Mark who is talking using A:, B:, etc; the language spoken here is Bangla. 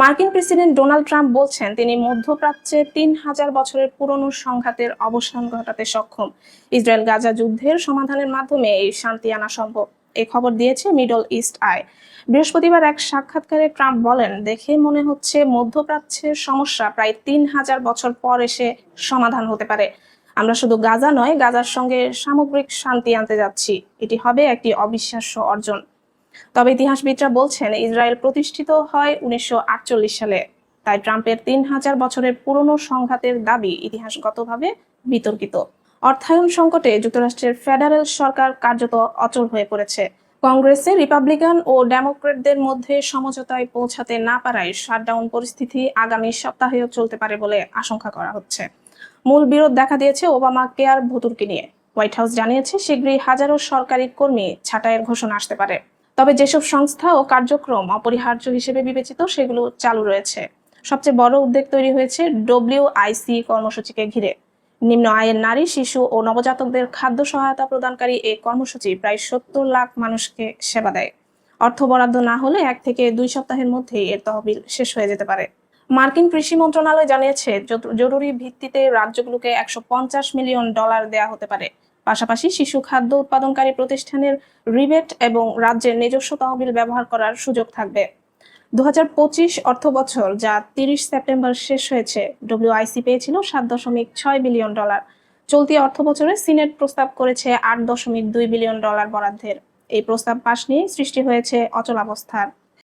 A: মার্কিন প্রেসিডেন্ট ডোনাল্ড ট্রাম্প বলছেন তিনি মধ্যপ্রাচ্যে তিন হাজার বছরের পুরনো সংঘাতের অবসান ঘটাতে সক্ষম। ইসরায়েল গাজা যুদ্ধের সমাধানের মাধ্যমে এই শান্তি আনা সম্ভব। এ খবর দিয়েছে মিডল ইস্ট আই। বৃহস্পতিবার এক সাক্ষাৎকারে ট্রাম্প বলেন, দেখে মনে হচ্ছে মধ্যপ্রাচ্যের সমস্যা প্রায় তিন হাজার বছর পর এসে সমাধান হতে পারে। আমরা শুধু গাজা নয়, গাজার সঙ্গে সামগ্রিক শান্তি আনতে যাচ্ছি। এটি হবে একটি অবিশ্বাস্য অর্জন। তবে ইতিহাসবিদরা বলছেন, ইসরায়েল প্রতিষ্ঠিত হয় উনিশশো আটচল্লিশ সালে। তাই ট্রাম্পের তিন হাজার বছরের পুরনো সংঘাতের দাবি ইতিহাসগতভাবে বিতর্কিত। অর্থায়ন সংকটে যুক্তরাষ্ট্রের ফেডারেল সরকার কার্যত অচল হয়ে পড়েছে। কংগ্রেসে রিপাবলিকান ও ডেমোক্রেটদের মধ্যে সমঝোতায় পৌঁছাতে না পারায় শাটডাউন পরিস্থিতি আগামী সপ্তাহেও চলতে পারে বলে আশঙ্কা করা হচ্ছে। মূল বিরোধ দেখা দিয়েছে ওবামা কেয়ার ভুতুরকে নিয়ে। হোয়াইট হাউস জানিয়েছে, শীঘ্রই হাজারো সরকারি কর্মী ছাঁটাইয়ের ঘোষণা আসতে পারে। তবে যেসব সংস্থা ও কার্যক্রম অপরিহার্য হিসেবে বিবেচিত, সেগুলো চালু রয়েছে। সবচেয়ে বড় উদ্বেগ তৈরি হয়েছে ডব্লিউআইসি কর্মসূচিকে ঘিরে। নিম্ন আয়ের নারী, শিশু ও নবজাতকদের খাদ্য সহায়তা প্রদানকারী এই কর্মসূচি প্রায় সত্তর লাখ মানুষকে সেবা দেয়। অর্থ বরাদ্দ না হলে এক থেকে দুই সপ্তাহের মধ্যেই এর তহবিল শেষ হয়ে যেতে পারে। মার্কিন কৃষি মন্ত্রণালয় জানিয়েছে জরুরি ভিত্তিতে রাজ্যগুলোকে একশো পঞ্চাশ মিলিয়ন ডলার দেয়া হতে পারে। পাশাপাশি শিশু খাদ্য উৎপাদনকারী প্রতিষ্ঠানের রিবেট এবং রাজ্যের নিজস্ব তহবিল ব্যবহার করার সুযোগ থাকবে। দু অর্থ বছর যা তিরিশ সেপ্টেম্বর শেষ হয়েছে ডব্লিউআইসি পেয়েছিল সাত দশমিক ছয় বিলিয়ন ডলার। চলতি অর্থ বছরে সিনেট প্রস্তাব করেছে আট দশমিক দুই বিলিয়ন ডলার বরাদ্দের। এই প্রস্তাব পাশ নিয়ে সৃষ্টি হয়েছে অচলাবস্থার